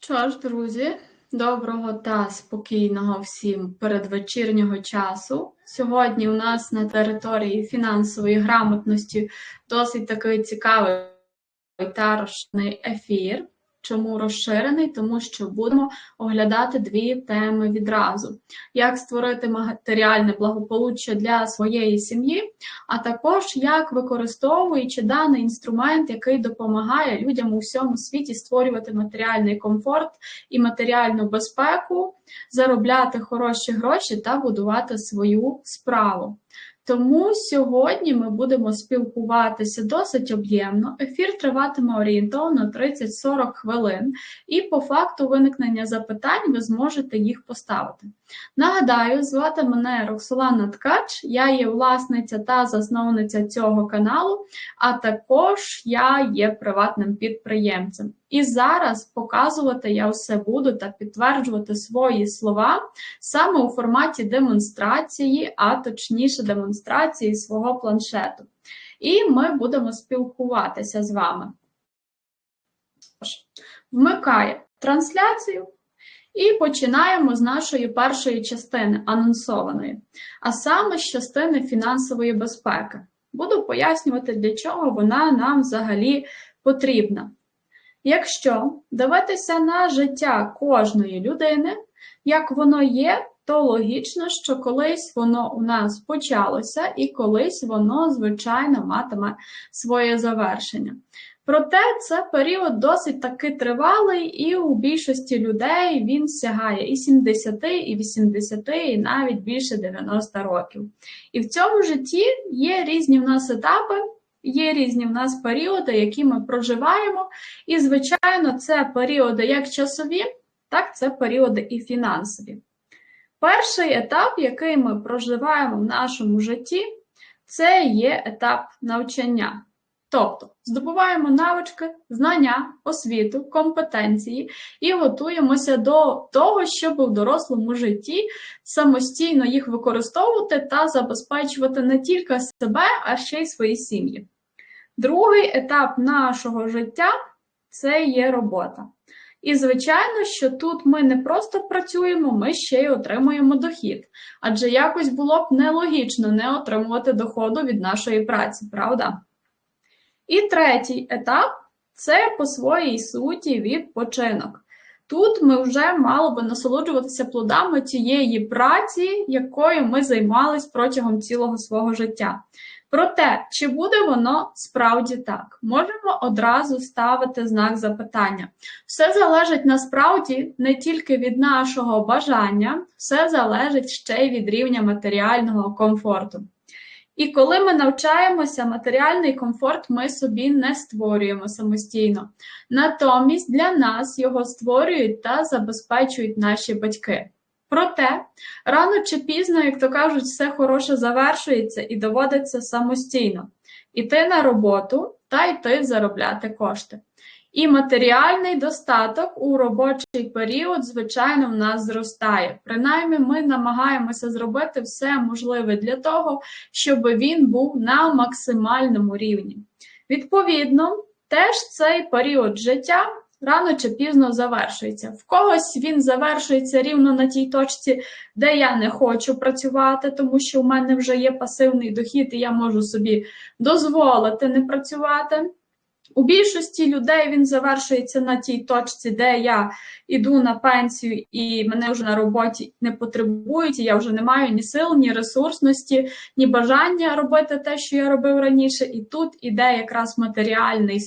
Що ж, друзі, доброго та спокійного всім передвечірнього часу. Сьогодні у нас на території фінансової грамотності досить такий цікавий та ефір. Чому розширений? Тому що будемо оглядати дві теми відразу: як створити матеріальне благополуччя для своєї сім'ї, а також як використовуючи даний інструмент, який допомагає людям у всьому світі створювати матеріальний комфорт і матеріальну безпеку, заробляти хороші гроші та будувати свою справу. Тому сьогодні ми будемо спілкуватися досить об'ємно. Ефір триватиме орієнтовно 30-40 хвилин, і по факту виникнення запитань ви зможете їх поставити. Нагадаю, звати мене Роксолана Ткач, я є власниця та засновниця цього каналу, а також я є приватним підприємцем. І зараз показувати я все буду та підтверджувати свої слова саме у форматі демонстрації, а точніше демонстрації свого планшету. І ми будемо спілкуватися з вами. Вмикає трансляцію. І починаємо з нашої першої частини анонсованої, а саме з частини фінансової безпеки. Буду пояснювати, для чого вона нам взагалі потрібна. Якщо дивитися на життя кожної людини, як воно є, то логічно, що колись воно у нас почалося і колись воно, звичайно, матиме своє завершення. Проте це період досить таки тривалий, і у більшості людей він сягає і 70, і 80, і навіть більше 90 років. І в цьому житті є різні в нас етапи, є різні в нас періоди, які ми проживаємо. І, звичайно, це періоди як часові, так це періоди і фінансові. Перший етап, який ми проживаємо в нашому житті, це є етап навчання. Тобто здобуваємо навички, знання, освіту, компетенції і готуємося до того, щоб у дорослому житті самостійно їх використовувати та забезпечувати не тільки себе, а ще й свої сім'ї. Другий етап нашого життя це є робота. І, звичайно, що тут ми не просто працюємо, ми ще й отримуємо дохід. Адже якось було б нелогічно не отримувати доходу від нашої праці, правда? І третій етап це по своїй суті відпочинок. Тут ми вже мали би насолоджуватися плодами тієї праці, якою ми займались протягом цілого свого життя. Проте, чи буде воно справді так? Можемо одразу ставити знак запитання. Все залежить насправді не тільки від нашого бажання, все залежить ще й від рівня матеріального комфорту. І коли ми навчаємося, матеріальний комфорт ми собі не створюємо самостійно. Натомість для нас його створюють та забезпечують наші батьки. Проте, рано чи пізно, як то кажуть, все хороше завершується і доводиться самостійно іти на роботу та йти заробляти кошти. І матеріальний достаток у робочий період, звичайно, в нас зростає. Принаймні, ми намагаємося зробити все можливе для того, щоб він був на максимальному рівні. Відповідно, теж цей період життя рано чи пізно завершується. В когось він завершується рівно на тій точці, де я не хочу працювати, тому що у мене вже є пасивний дохід, і я можу собі дозволити не працювати. У більшості людей він завершується на тій точці, де я йду на пенсію і мене вже на роботі не потребують, і я вже не маю ні сил, ні ресурсності, ні бажання робити те, що я робив раніше. І тут іде якраз матеріальний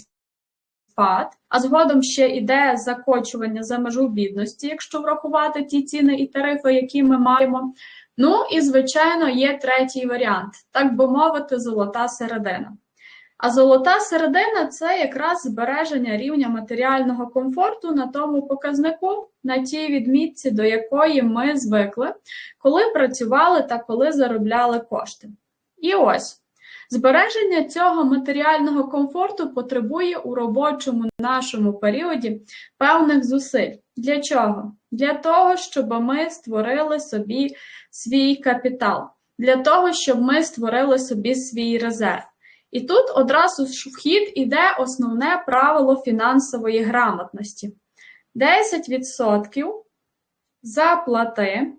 спад, а згодом ще іде закочування за межу бідності, якщо врахувати ті ціни і тарифи, які ми маємо. Ну і, звичайно, є третій варіант, так би мовити, золота середина. А золота середина це якраз збереження рівня матеріального комфорту на тому показнику, на тій відмітці, до якої ми звикли, коли працювали та коли заробляли кошти. І ось збереження цього матеріального комфорту потребує у робочому нашому періоді певних зусиль. Для чого? Для того, щоб ми створили собі свій капітал, для того, щоб ми створили собі свій резерв. І тут одразу в хід іде основне правило фінансової грамотності. 10% заплати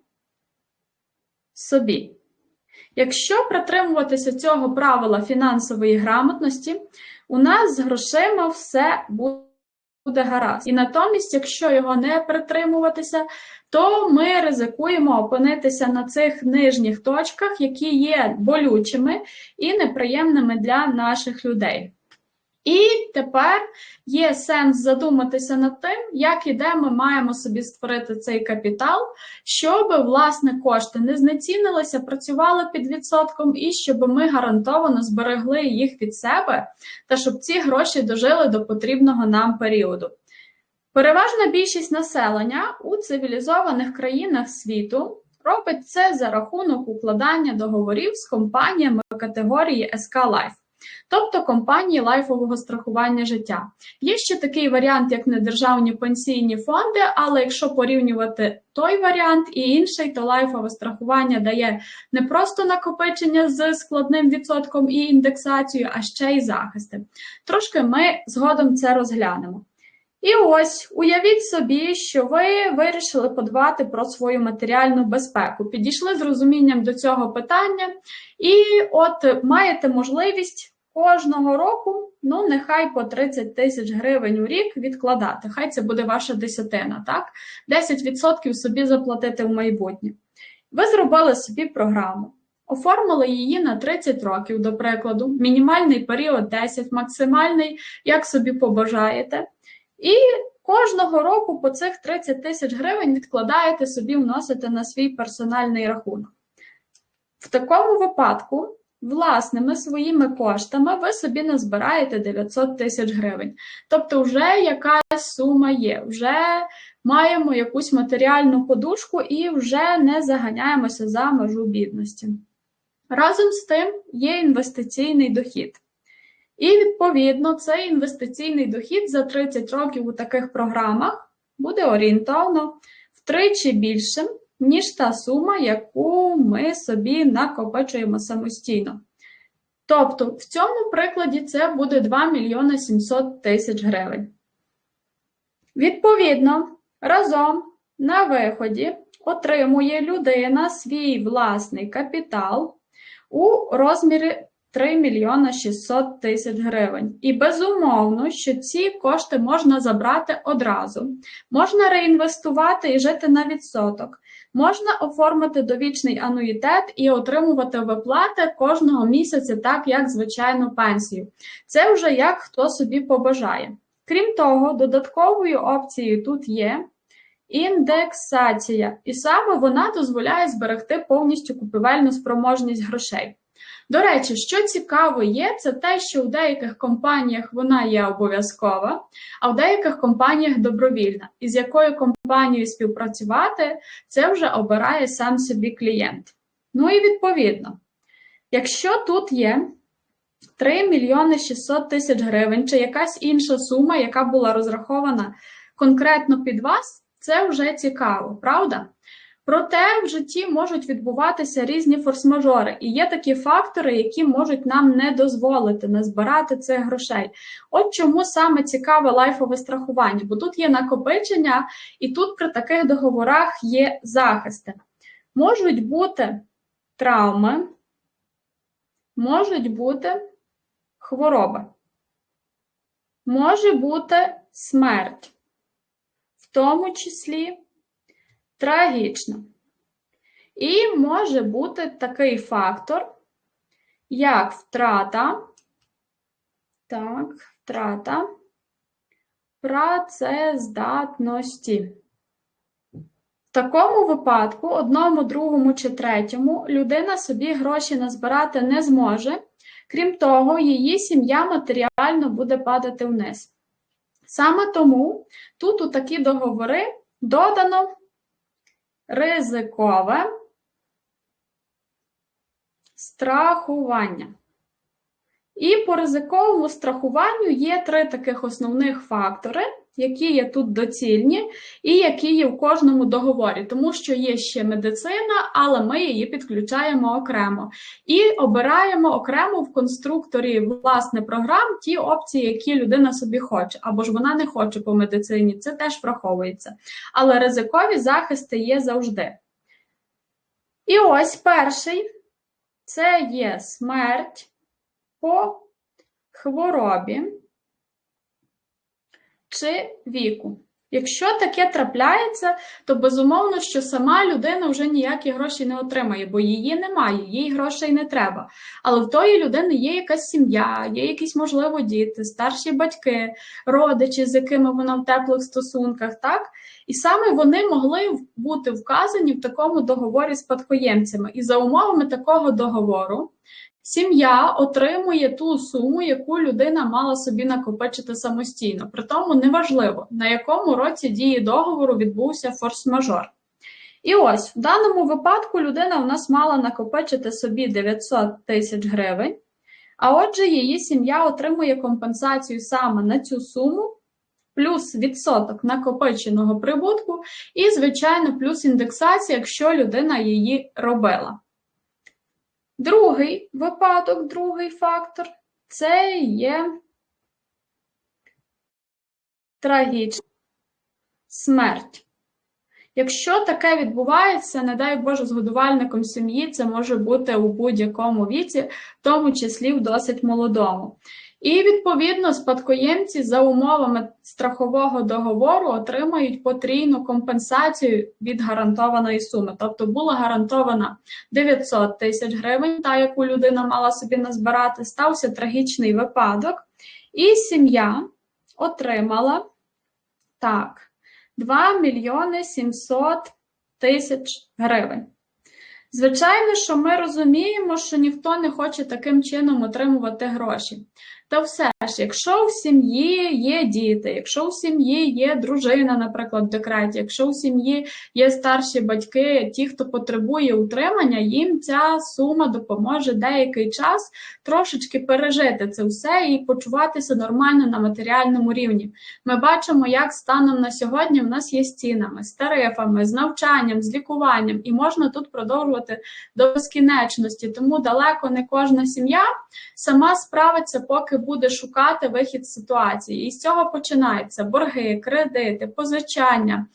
собі. Якщо притримуватися цього правила фінансової грамотності, у нас з грошима все буде гаразд. І натомість, якщо його не притримуватися, то ми ризикуємо опинитися на цих нижніх точках, які є болючими і неприємними для наших людей. І тепер є сенс задуматися над тим, як і де ми маємо собі створити цей капітал, щоб власне кошти не знецінилися, працювали під відсотком, і щоб ми гарантовано зберегли їх від себе, та щоб ці гроші дожили до потрібного нам періоду. Переважна більшість населення у цивілізованих країнах світу робить це за рахунок укладання договорів з компаніями категорії СК Life тобто компанії лайфового страхування життя. Є ще такий варіант, як недержавні пенсійні фонди, але якщо порівнювати той варіант і інший, то лайфове страхування дає не просто накопичення з складним відсотком і індексацією, а ще й захисти. Трошки ми згодом це розглянемо. І ось уявіть собі, що ви вирішили подбати про свою матеріальну безпеку, підійшли з розумінням до цього питання, і от маєте можливість кожного року, ну, нехай по 30 тисяч гривень у рік відкладати. Хай це буде ваша десятина, так? 10% собі заплатити в майбутнє. Ви зробили собі програму. Оформили її на 30 років, до прикладу, мінімальний період 10, максимальний, як собі побажаєте. І кожного року по цих 30 тисяч гривень відкладаєте собі, вносите на свій персональний рахунок. В такому випадку, власними своїми коштами, ви собі назбираєте 900 тисяч гривень. Тобто, вже якась сума є, вже маємо якусь матеріальну подушку і вже не заганяємося за межу бідності. Разом з тим є інвестиційний дохід. І, відповідно, цей інвестиційний дохід за 30 років у таких програмах буде орієнтовно втричі більшим, ніж та сума, яку ми собі накопичуємо самостійно. Тобто, в цьому прикладі це буде 2 мільйони 700 тисяч гривень. Відповідно, разом на виході отримує людина свій власний капітал у розмірі 3 мільйона 600 тисяч гривень. І безумовно, що ці кошти можна забрати одразу, можна реінвестувати і жити на відсоток, можна оформити довічний ануїтет і отримувати виплати кожного місяця, так як звичайну пенсію. Це вже як хто собі побажає. Крім того, додатковою опцією тут є. Індексація, і саме вона дозволяє зберегти повністю купівельну спроможність грошей. До речі, що цікаво є, це те, що у деяких компаніях вона є обов'язкова, а в деяких компаніях добровільна. І з якою компанією співпрацювати, це вже обирає сам собі клієнт. Ну і відповідно, якщо тут є 3 мільйони 600 тисяч гривень чи якась інша сума, яка була розрахована конкретно під вас, це вже цікаво, правда? Проте в житті можуть відбуватися різні форс-мажори, і є такі фактори, які можуть нам не дозволити не збирати цих грошей. От чому саме цікаве лайфове страхування, бо тут є накопичення, і тут при таких договорах є захисти. Можуть бути травми, можуть бути хвороби, може бути смерть, в тому числі трагічно. І може бути такий фактор, як втрата, так, втрата працездатності. В такому випадку, одному, другому чи третьому, людина собі гроші назбирати не зможе, крім того, її сім'я матеріально буде падати вниз. Саме тому тут у такі договори додано ризикове страхування. І по ризиковому страхуванню є три таких основних фактори, які є тут доцільні, і які є в кожному договорі, тому що є ще медицина, але ми її підключаємо окремо і обираємо окремо в конструкторі власне програм ті опції, які людина собі хоче, або ж вона не хоче по медицині. Це теж враховується. Але ризикові захисти є завжди. І ось перший це є смерть по хворобі чи віку. Якщо таке трапляється, то безумовно, що сама людина вже ніякі гроші не отримає, бо її немає, їй грошей не треба. Але в тої людини є якась сім'я, є якісь, можливо, діти, старші батьки, родичі, з якими вона в теплих стосунках, так? І саме вони могли бути вказані в такому договорі з спадкоємцями. І за умовами такого договору Сім'я отримує ту суму, яку людина мала собі накопичити самостійно. При тому неважливо, на якому році дії договору відбувся форс-мажор. І ось в даному випадку людина у нас мала накопичити собі 900 тисяч гривень, а отже, її сім'я отримує компенсацію саме на цю суму, плюс відсоток накопиченого прибутку, і, звичайно, плюс індексація, якщо людина її робила. Другий випадок, другий фактор це є трагічна смерть. Якщо таке відбувається, не дай Боже, з годувальником сім'ї, це може бути у будь-якому віці, в тому числі в досить молодому. І, відповідно, спадкоємці за умовами страхового договору отримають потрійну компенсацію від гарантованої суми. Тобто була гарантована 900 тисяч гривень, та яку людина мала собі назбирати, стався трагічний випадок, і сім'я отримала так, 2 мільйони 700 тисяч гривень. Звичайно, що ми розуміємо, що ніхто не хоче таким чином отримувати гроші. Та все ж, якщо в сім'ї є діти, якщо в сім'ї є дружина, наприклад, в декреті, якщо в сім'ї є старші батьки, ті, хто потребує утримання, їм ця сума допоможе деякий час трошечки пережити це все і почуватися нормально на матеріальному рівні. Ми бачимо, як станом на сьогодні в нас є з цінами, з тарифами, з навчанням, з лікуванням, і можна тут продовжувати до безкінечності. Тому далеко не кожна сім'я сама справиться, поки буде шукати вихід з ситуації. І з цього починаються борги, кредити, позичання.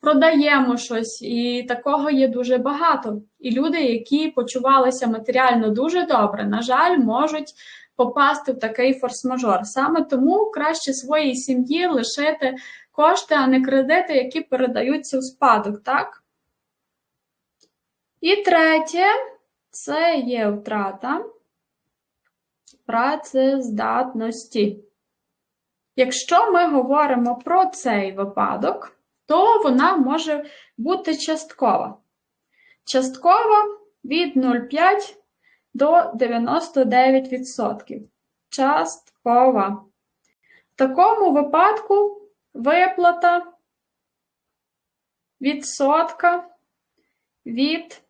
Продаємо щось, і такого є дуже багато. І люди, які почувалися матеріально дуже добре, на жаль, можуть попасти в такий форс-мажор. Саме тому краще своїй сім'ї лишити кошти, а не кредити, які передаються у спадок, так? І третє це є втрата працездатності. Якщо ми говоримо про цей випадок, то вона може бути часткова. Часткова від 0,5 до 99%. Часткова. В такому випадку виплата відсотка від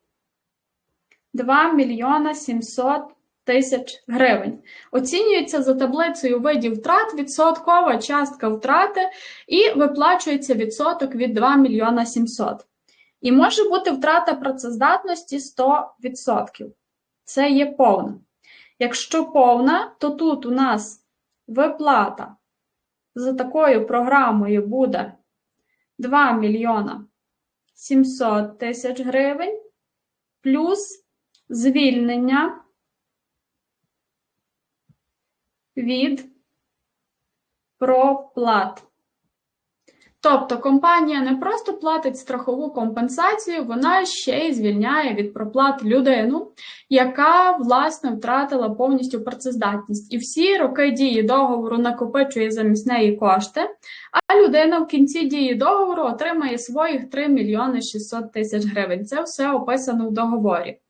2 мільйона 700 тисяч гривень. Оцінюється за таблицею видів втрат відсоткова частка втрати і виплачується відсоток від 2 мільйона 700. І може бути втрата працездатності 100%. Це є повна. Якщо повна, то тут у нас виплата за такою програмою буде 2 мільйона 700 тисяч гривень плюс звільнення від проплат. Тобто компанія не просто платить страхову компенсацію, вона ще й звільняє від проплат людину, яка, власне, втратила повністю працездатність. І всі роки дії договору накопичує замість неї кошти, а людина в кінці дії договору отримає своїх 3 мільйони 600 тисяч гривень. Це все описано в договорі.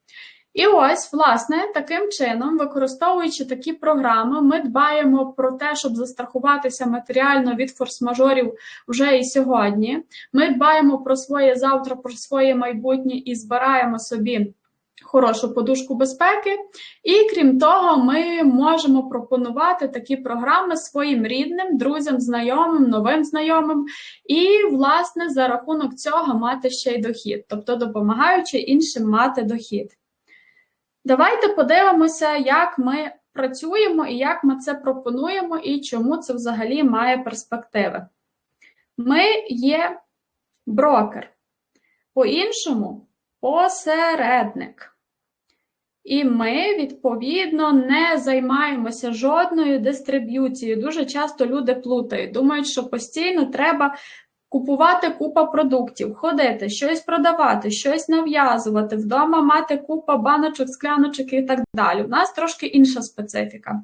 І ось, власне, таким чином, використовуючи такі програми, ми дбаємо про те, щоб застрахуватися матеріально від форс-мажорів вже і сьогодні. Ми дбаємо про своє завтра, про своє майбутнє і збираємо собі хорошу подушку безпеки. І крім того, ми можемо пропонувати такі програми своїм рідним, друзям, знайомим, новим знайомим, і, власне, за рахунок цього мати ще й дохід, тобто допомагаючи іншим мати дохід. Давайте подивимося, як ми працюємо і як ми це пропонуємо, і чому це взагалі має перспективи. Ми є брокер, по-іншому посередник. І ми, відповідно, не займаємося жодною дистриб'юцією. Дуже часто люди плутають, думають, що постійно треба купувати купа продуктів, ходити, щось продавати, щось нав'язувати, вдома мати купа баночок, скляночок і так далі. У нас трошки інша специфіка.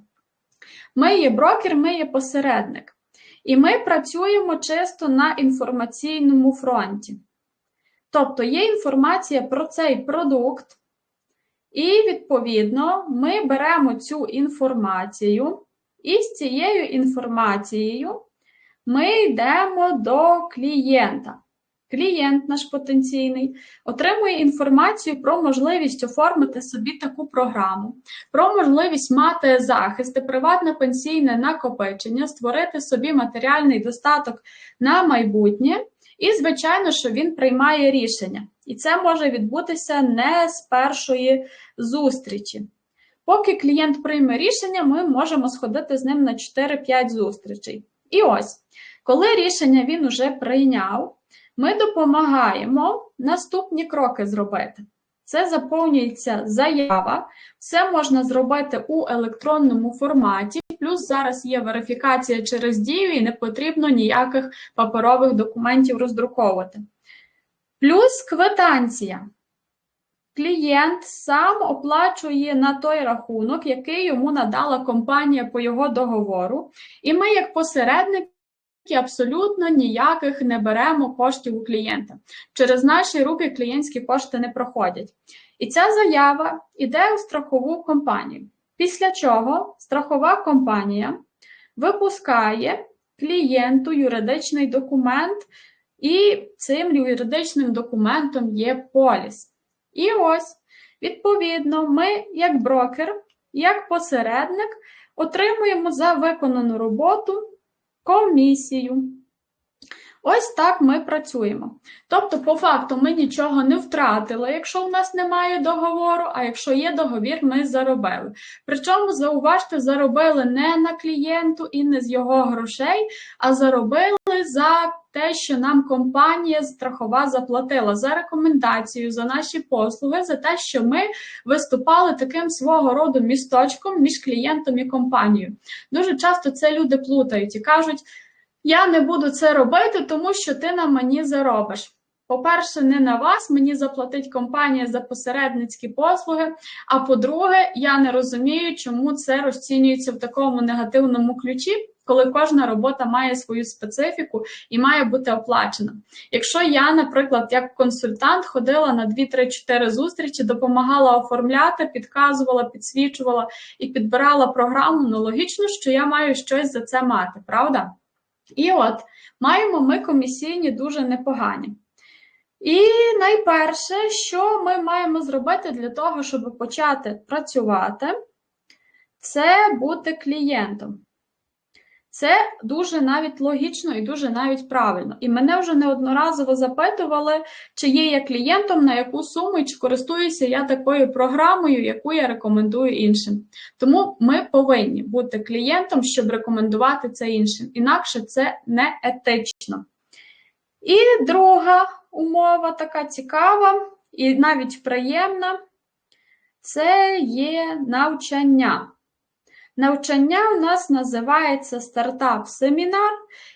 Ми є брокер, ми є посередник. І ми працюємо чисто на інформаційному фронті. Тобто є інформація про цей продукт, і, відповідно, ми беремо цю інформацію, і з цією інформацією ми йдемо до клієнта. Клієнт наш потенційний отримує інформацію про можливість оформити собі таку програму, про можливість мати захист, приватне пенсійне накопичення, створити собі матеріальний достаток на майбутнє, і, звичайно, що він приймає рішення. І це може відбутися не з першої зустрічі. Поки клієнт прийме рішення, ми можемо сходити з ним на 4-5 зустрічей. І ось, коли рішення він уже прийняв, ми допомагаємо наступні кроки зробити. Це заповнюється заява, все можна зробити у електронному форматі, плюс зараз є верифікація через дію і не потрібно ніяких паперових документів роздруковувати. Плюс квитанція. Клієнт сам оплачує на той рахунок, який йому надала компанія по його договору, і ми, як посередники, абсолютно ніяких не беремо коштів у клієнта. Через наші руки клієнтські кошти не проходять. І ця заява йде у страхову компанію. Після чого страхова компанія випускає клієнту юридичний документ, і цим юридичним документом є поліс. І ось, відповідно, ми, як брокер, як посередник, отримуємо за виконану роботу комісію. Ось так ми працюємо. Тобто, по факту, ми нічого не втратили, якщо у нас немає договору, а якщо є договір, ми заробили. Причому, зауважте, заробили не на клієнту і не з його грошей, а заробили за те, що нам компанія страхова заплатила за рекомендацію, за наші послуги, за те, що ми виступали таким свого роду місточком між клієнтом і компанією. Дуже часто це люди плутають і кажуть. Я не буду це робити, тому що ти на мені заробиш. По-перше, не на вас, мені заплатить компанія за посередницькі послуги. А по-друге, я не розумію, чому це розцінюється в такому негативному ключі, коли кожна робота має свою специфіку і має бути оплачена. Якщо я, наприклад, як консультант ходила на 2-3-4 зустрічі, допомагала оформляти, підказувала, підсвічувала і підбирала програму, ну логічно, що я маю щось за це мати, правда? І от маємо ми комісійні дуже непогані. І найперше, що ми маємо зробити для того, щоб почати працювати, це бути клієнтом. Це дуже навіть логічно і дуже навіть правильно. І мене вже неодноразово запитували, чи є я клієнтом, на яку суму і чи користуюся я такою програмою, яку я рекомендую іншим. Тому ми повинні бути клієнтом, щоб рекомендувати це іншим. Інакше це не етично. І друга умова така цікава і навіть приємна це є навчання. Навчання у нас називається стартап-семінар,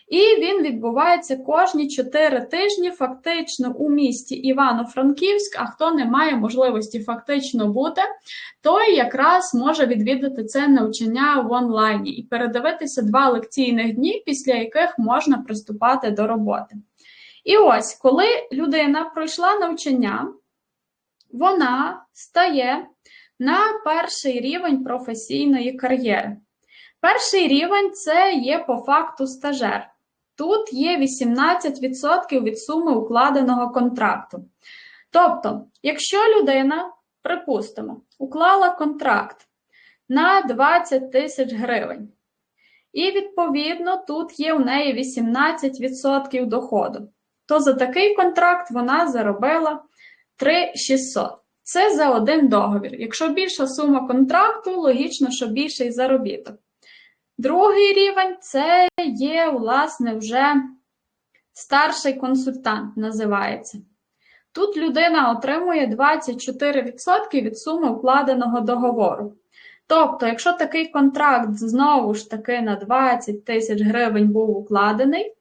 і він відбувається кожні 4 тижні, фактично у місті Івано-Франківськ. А хто не має можливості фактично бути, той якраз може відвідати це навчання в онлайні і передивитися два лекційних дні, після яких можна приступати до роботи. І ось, коли людина пройшла навчання, вона стає на перший рівень професійної кар'єри. Перший рівень це є по факту стажер. Тут є 18% від суми укладеного контракту. Тобто, якщо людина припустимо, уклала контракт на 20 тисяч гривень. І, відповідно, тут є у неї 18% доходу. То за такий контракт вона заробила 3600. Це за один договір. Якщо більша сума контракту, логічно, що більший заробіток. Другий рівень це є, власне, вже старший консультант, називається. Тут людина отримує 24% від суми вкладеного договору. Тобто, якщо такий контракт знову ж таки на 20 тисяч гривень був укладений,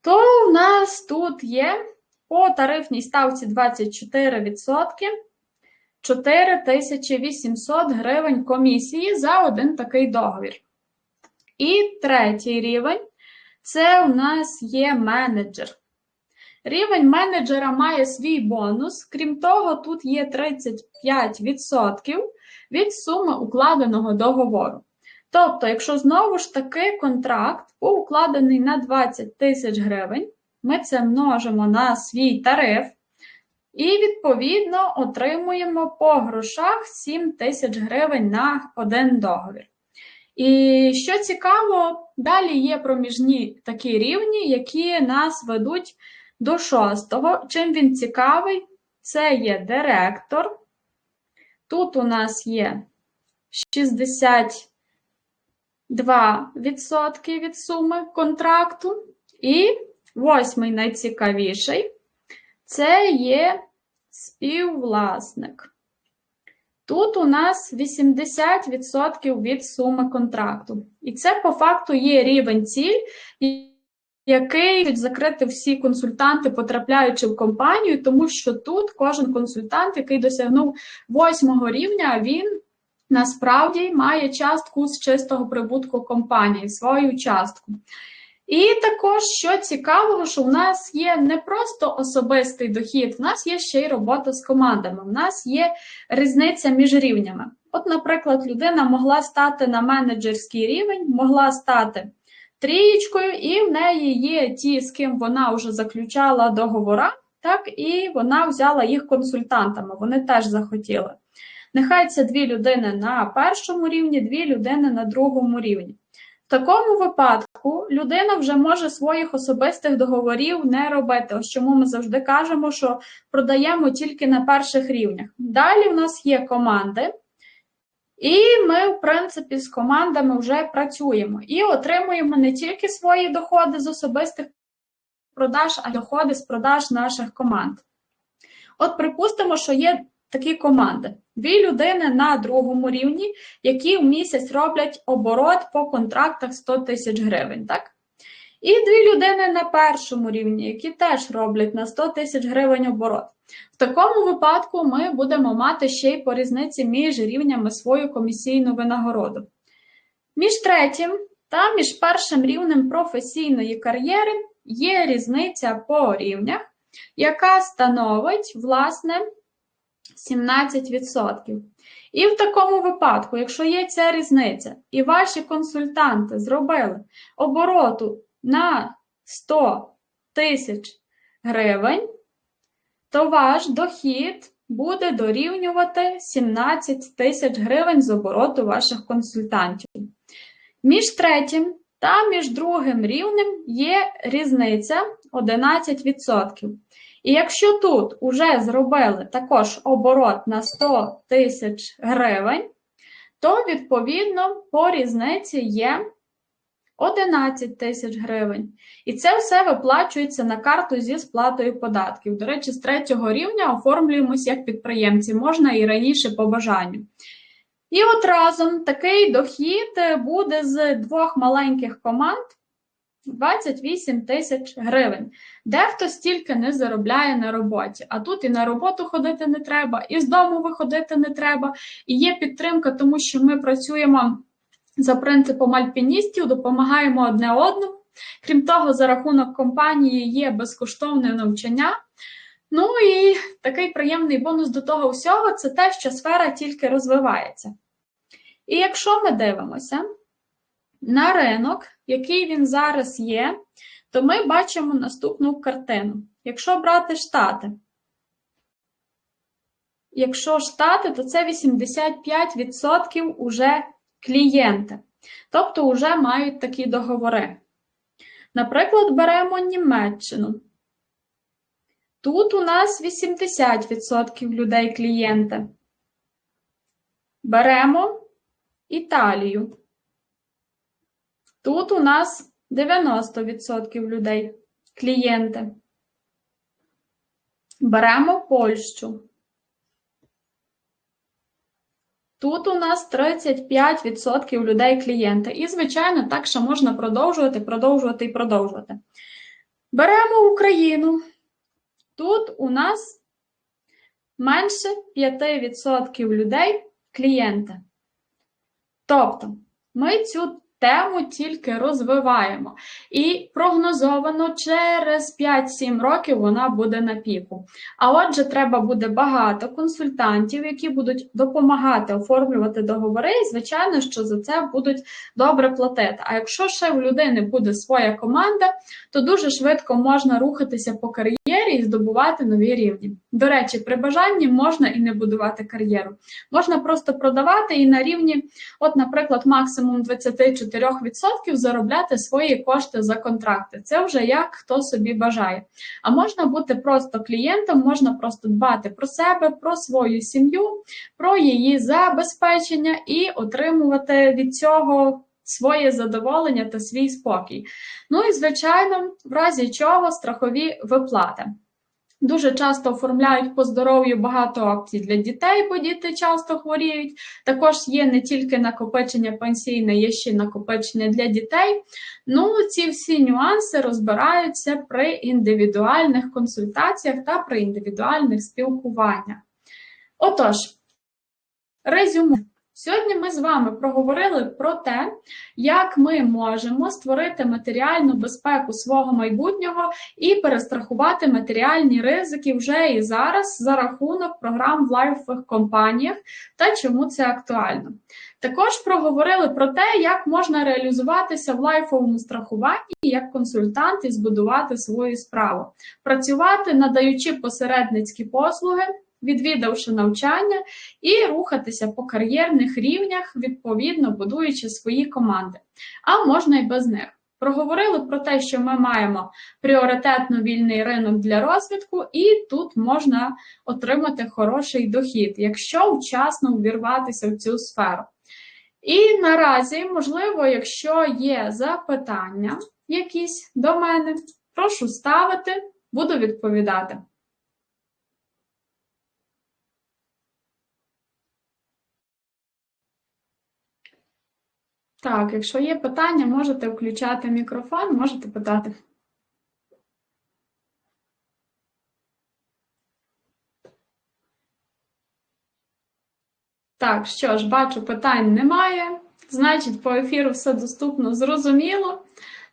то в нас тут є по тарифній ставці 24% 4800 гривень комісії за один такий договір. І третій рівень це у нас є менеджер. Рівень менеджера має свій бонус, крім того, тут є 35% від суми укладеного договору. Тобто, якщо знову ж таки контракт укладений на 20 тисяч гривень, ми це множимо на свій тариф і, відповідно, отримуємо по грошах 7 тисяч гривень на один договір. І що цікаво, далі є проміжні такі рівні, які нас ведуть до шостого. Чим він цікавий? Це є директор. Тут у нас є 62% від суми контракту. І восьмий найцікавіший це є співвласник. Тут у нас 80% від суми контракту. І це по факту є рівень ціль, який закрити всі консультанти, потрапляючи в компанію, тому що тут кожен консультант, який досягнув восьмого рівня, він насправді має частку з чистого прибутку компанії, свою частку. І також, що цікавого, що в нас є не просто особистий дохід, в нас є ще й робота з командами, в нас є різниця між рівнями. От, наприклад, людина могла стати на менеджерський рівень, могла стати трієчкою, і в неї є ті, з ким вона вже заключала договора, так, і вона взяла їх консультантами, вони теж захотіли. Нехай це дві людини на першому рівні, дві людини на другому рівні. Такому випадку людина вже може своїх особистих договорів не робити. Ось чому ми завжди кажемо, що продаємо тільки на перших рівнях. Далі в нас є команди, і ми, в принципі, з командами вже працюємо і отримуємо не тільки свої доходи з особистих продаж, а й доходи з продаж наших команд. От припустимо, що є такі команди. Дві людини на другому рівні, які в місяць роблять оборот по контрактах 100 тисяч гривень. так? І дві людини на першому рівні, які теж роблять на 100 тисяч гривень оборот. В такому випадку ми будемо мати ще й по різниці між рівнями свою комісійну винагороду. Між третім та між першим рівнем професійної кар'єри є різниця по рівнях, яка становить, власне, 17%. І в такому випадку, якщо є ця різниця, і ваші консультанти зробили обороту на 100 тисяч гривень, то ваш дохід буде дорівнювати 17 тисяч гривень з обороту ваших консультантів. Між третім та між другим рівнем є різниця 11%. І якщо тут вже зробили також оборот на 100 тисяч гривень, то, відповідно, по різниці є 11 тисяч гривень. І це все виплачується на карту зі сплатою податків. До речі, з третього рівня оформлюємося як підприємці, можна і раніше по бажанню. І от разом такий дохід буде з двох маленьких команд 28 тисяч гривень. Дехто стільки не заробляє на роботі, а тут і на роботу ходити не треба, і з дому виходити не треба. І є підтримка, тому що ми працюємо за принципом альпіністів, допомагаємо одне одному. Крім того, за рахунок компанії є безкоштовне навчання. Ну і такий приємний бонус до того всього це те, що сфера тільки розвивається. І якщо ми дивимося на ринок, який він зараз є, то ми бачимо наступну картину. Якщо брати Штати, якщо штати, то це 85% уже клієнти. Тобто вже мають такі договори. Наприклад, беремо Німеччину. Тут у нас 80% людей клієнти. Беремо Італію. Тут у нас 90% людей клієнти. Беремо Польщу. Тут у нас 35% людей клієнти. І, звичайно, так що можна продовжувати, продовжувати і продовжувати. Беремо Україну. Тут у нас менше 5% людей клієнти. Тобто, ми цю тему тільки розвиваємо. І прогнозовано через 5-7 років вона буде на піку. А отже, треба буде багато консультантів, які будуть допомагати оформлювати договори, і, звичайно, що за це будуть добре платити. А якщо ще в людини буде своя команда, то дуже швидко можна рухатися по кар'єрі і здобувати нові рівні. До речі, при бажанні можна і не будувати кар'єру. Можна просто продавати і на рівні, от, наприклад, максимум 24% заробляти свої кошти за контракти. Це вже як хто собі бажає. А можна бути просто клієнтом, можна просто дбати про себе, про свою сім'ю, про її забезпечення і отримувати від цього. Своє задоволення та свій спокій. Ну і, звичайно, в разі чого страхові виплати. Дуже часто оформляють по здоров'ю багато опцій для дітей, бо діти часто хворіють. Також є не тільки накопичення пенсійне, є ще накопичення для дітей. Ну, ці всі нюанси розбираються при індивідуальних консультаціях та при індивідуальних спілкуваннях. Отож, резюме. Сьогодні ми з вами проговорили про те, як ми можемо створити матеріальну безпеку свого майбутнього і перестрахувати матеріальні ризики вже і зараз за рахунок програм в лайфових компаніях та чому це актуально. Також проговорили про те, як можна реалізуватися в лайфовому страхуванні як консультант і збудувати свою справу, працювати, надаючи посередницькі послуги відвідавши навчання, і рухатися по кар'єрних рівнях, відповідно будуючи свої команди. А можна і без них. Проговорили про те, що ми маємо пріоритетно вільний ринок для розвитку, і тут можна отримати хороший дохід, якщо вчасно увірватися в цю сферу. І наразі, можливо, якщо є запитання якісь до мене, прошу ставити, буду відповідати. Так, якщо є питання, можете включати мікрофон, можете питати. Так, що ж, бачу, питань немає. Значить, по ефіру все доступно, зрозуміло.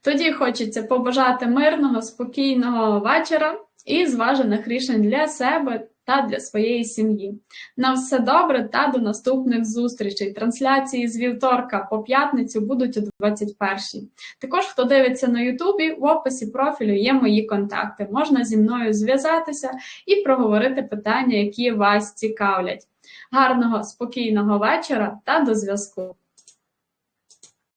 Тоді хочеться побажати мирного, спокійного вечора і зважених рішень для себе та для своєї сім'ї. На все добре та до наступних зустрічей. Трансляції з вівторка по п'ятницю будуть о 21-й. Також, хто дивиться на Ютубі, в описі профілю є мої контакти. Можна зі мною зв'язатися і проговорити питання, які вас цікавлять. Гарного спокійного вечора та до зв'язку!